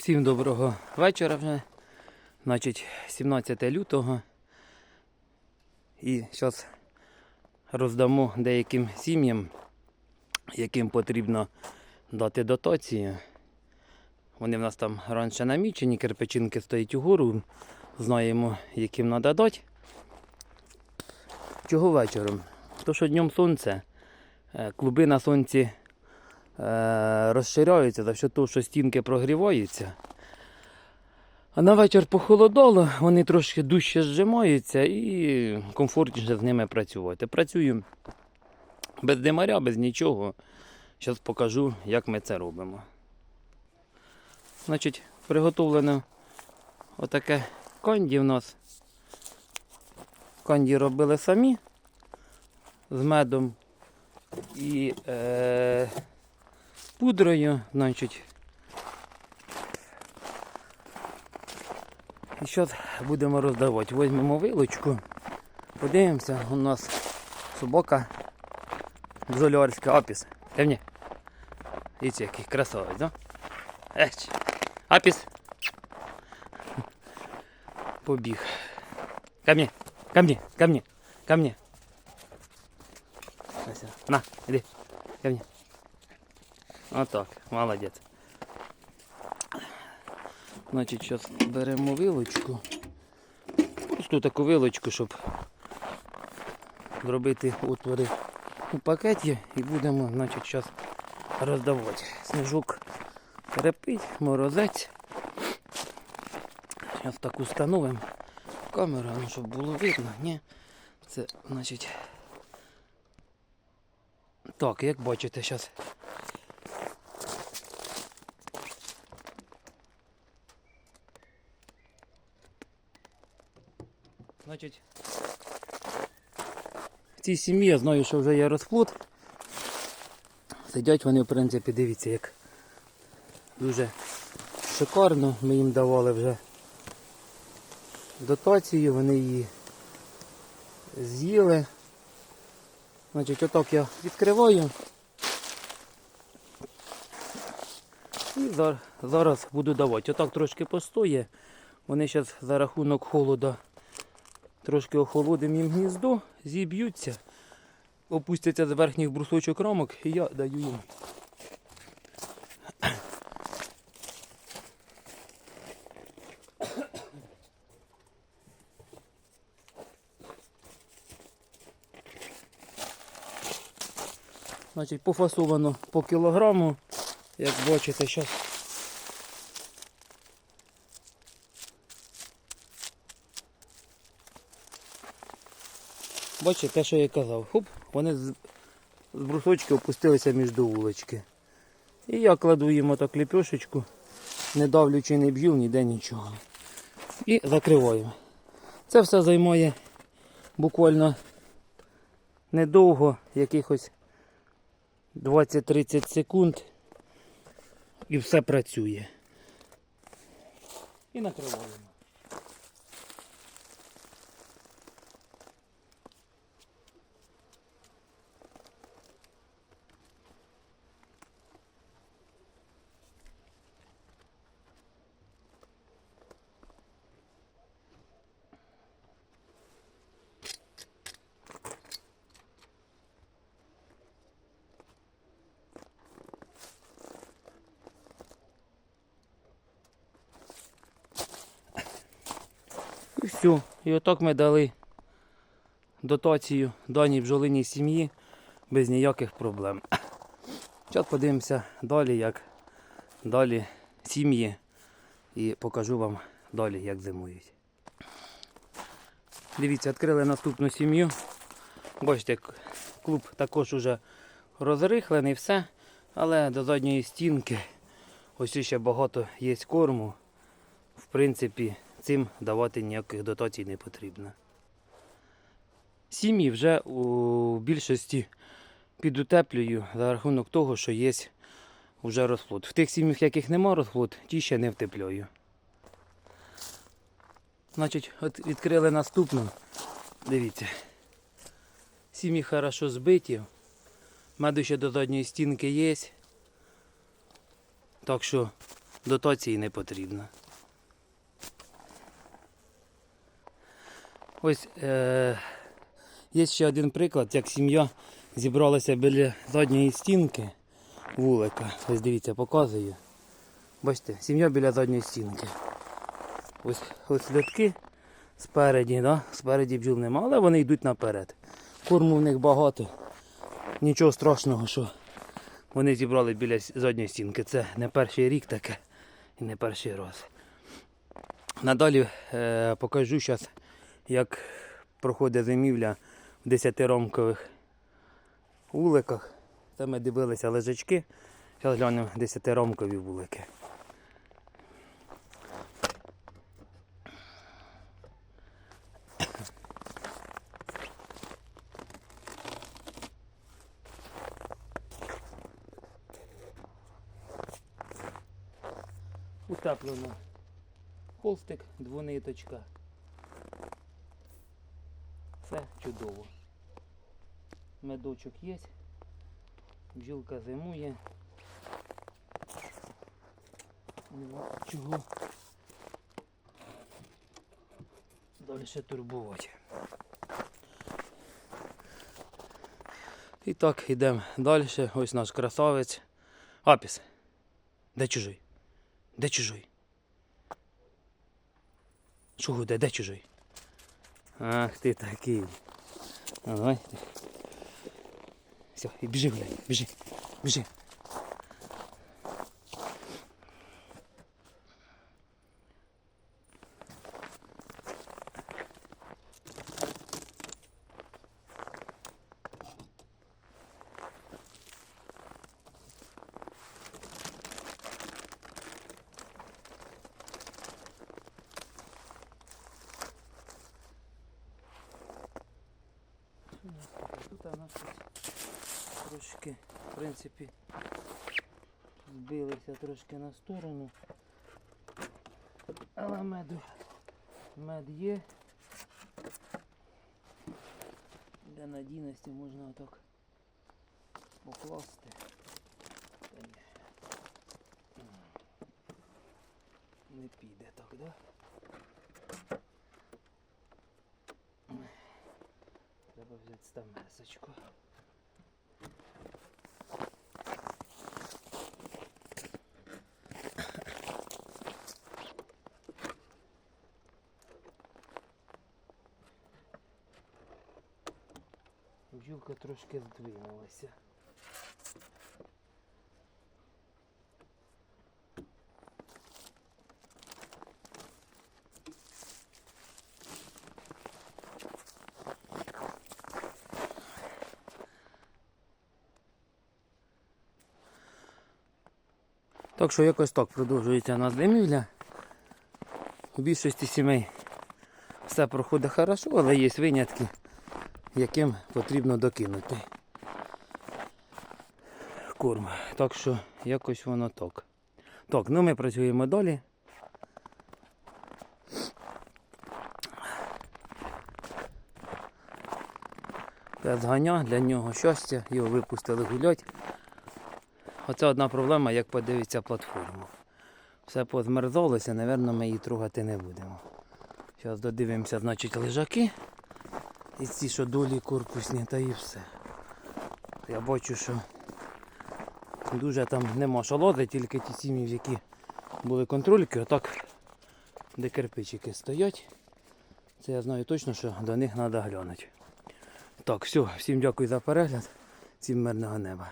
Всім доброго вечора вже. Значить, 17 лютого. І зараз роздамо деяким сім'ям, яким потрібно дати дотацію. Вони в нас там раніше намічені, кирпичинки стоять угору. Знаємо, яким треба дати. Чого вечором? То, що днем сонце, е, клуби на сонці розширяються за що того, що стінки прогріваються. А на вечір похолодало, вони трошки дужче зжимаються і комфортніше з ними працювати. Працюю без димаря, без нічого. Зараз покажу, як ми це робимо. Значить, приготовлено отаке канді в нас. Канді робили самі з медом і е, пудрою, значить. І зараз будемо роздавати. Візьмемо вилочку, подивимося, у нас собака бджолярська апіс. Темні. Дивіться, який красавець, да? Еч. Апіс. Побіг. Ко мне, ко мне. На, іди, ко мне. Отак, молодець. Значить, зараз беремо вилочку. Просто таку вилочку, щоб зробити отвори у пакеті і будемо, значить, зараз роздавати. Сніжок крепить, морозець. Зараз так установимо камеру, ну, щоб було видно. Ні. Це, значить. Так, як бачите, зараз Значить, в цій сім'ї я знаю, що вже є розплод. Сидять вони, в принципі, дивіться, як дуже шикарно. Ми їм давали вже дотацію, вони її з'їли. Значить, отак я відкриваю. І зараз буду давати. Отак трошки постоє. Вони зараз за рахунок холода трошки охолодимо їм гніздо, зіб'ються, опустяться з верхніх брусочок рамок і я даю їм. Значить, пофасовано по кілограму, як бачите, зараз Бачите, те, що я казав. Хоп, вони з, брусочки опустилися між вулички. І я кладу їм отак ліпешечку, не давлючи, не б'ю, ніде нічого. І закриваю. Це все займає буквально недовго, якихось 20-30 секунд. І все працює. І накриваємо. І все. І отак ми дали дотацію даній бджолиній сім'ї без ніяких проблем. Зараз подивимося далі, як далі сім'ї і покажу вам далі, як зимують. Дивіться, відкрили наступну сім'ю. Бачите, клуб також уже розрихлений, все. Але до задньої стінки ось ще багато є корму. В принципі, цим давати ніяких дотацій не потрібно. Сім'ї вже у більшості підутеплюю за рахунок того, що є вже розплод. В тих сім'ях, яких нема розплод, ті ще не втеплюю. Значить, от відкрили наступну. Дивіться. Сім'ї хорошо збиті. Меду ще до задньої стінки є. Так що дотації не потрібно. Ось е, є ще один приклад, як сім'я зібралася біля задньої стінки вулика. Ось дивіться, показую. Бачите, сім'я біля задньої стінки. Ось, ось льотки спереді, да? спереді бджіл нема, але вони йдуть наперед. Корму в них багато. Нічого страшного, що вони зібрали біля задньої стінки. Це не перший рік таке і не перший раз. Надалі е, покажу зараз, як проходить зимівля в 10-ромкових вуликах. Це ми дивилися лежачки. Зараз глянемо 10-ромкові вулики. Утеплено. Холстик, двониточка. Все чудово. Медочок є. Бджілка зимує. Нема чого. Далі турбувати. І так, йдемо далі. Ось наш красавець. Апіс. Де чужий? Де чужий? Чого де? Де чужий? Ах ти такий. Ой. Все, і біжи, гуляй, біжи, біжи. Тут у нас ось трошки, в принципі, збилися трошки на сторону. Але меду мед є. Для надійності можна отак покласти. Не піде так, да? Взяти стамесочку. Бджілка трошки здвинулася. Так що якось так продовжується нас зимівля. У більшості сімей все проходить хорошо, але є винятки, яким потрібно докинути корм. Так що якось воно так. Так, ну ми працюємо далі. П'ять ганя, для нього щастя, його випустили гулять. Оце одна проблема, як подивиться платформу. Все позмерзалося, напевно, ми її трогати не будемо. Зараз додивимося, значить, лежаки. І ці, що долі корпусні, та і все. Я бачу, що дуже там нема шалоди, тільки ті сім'ї, в які були контрольки, отак, де кирпичики стоять. Це я знаю точно, що до них треба глянути. Так, все, всім дякую за перегляд, всім мирного неба.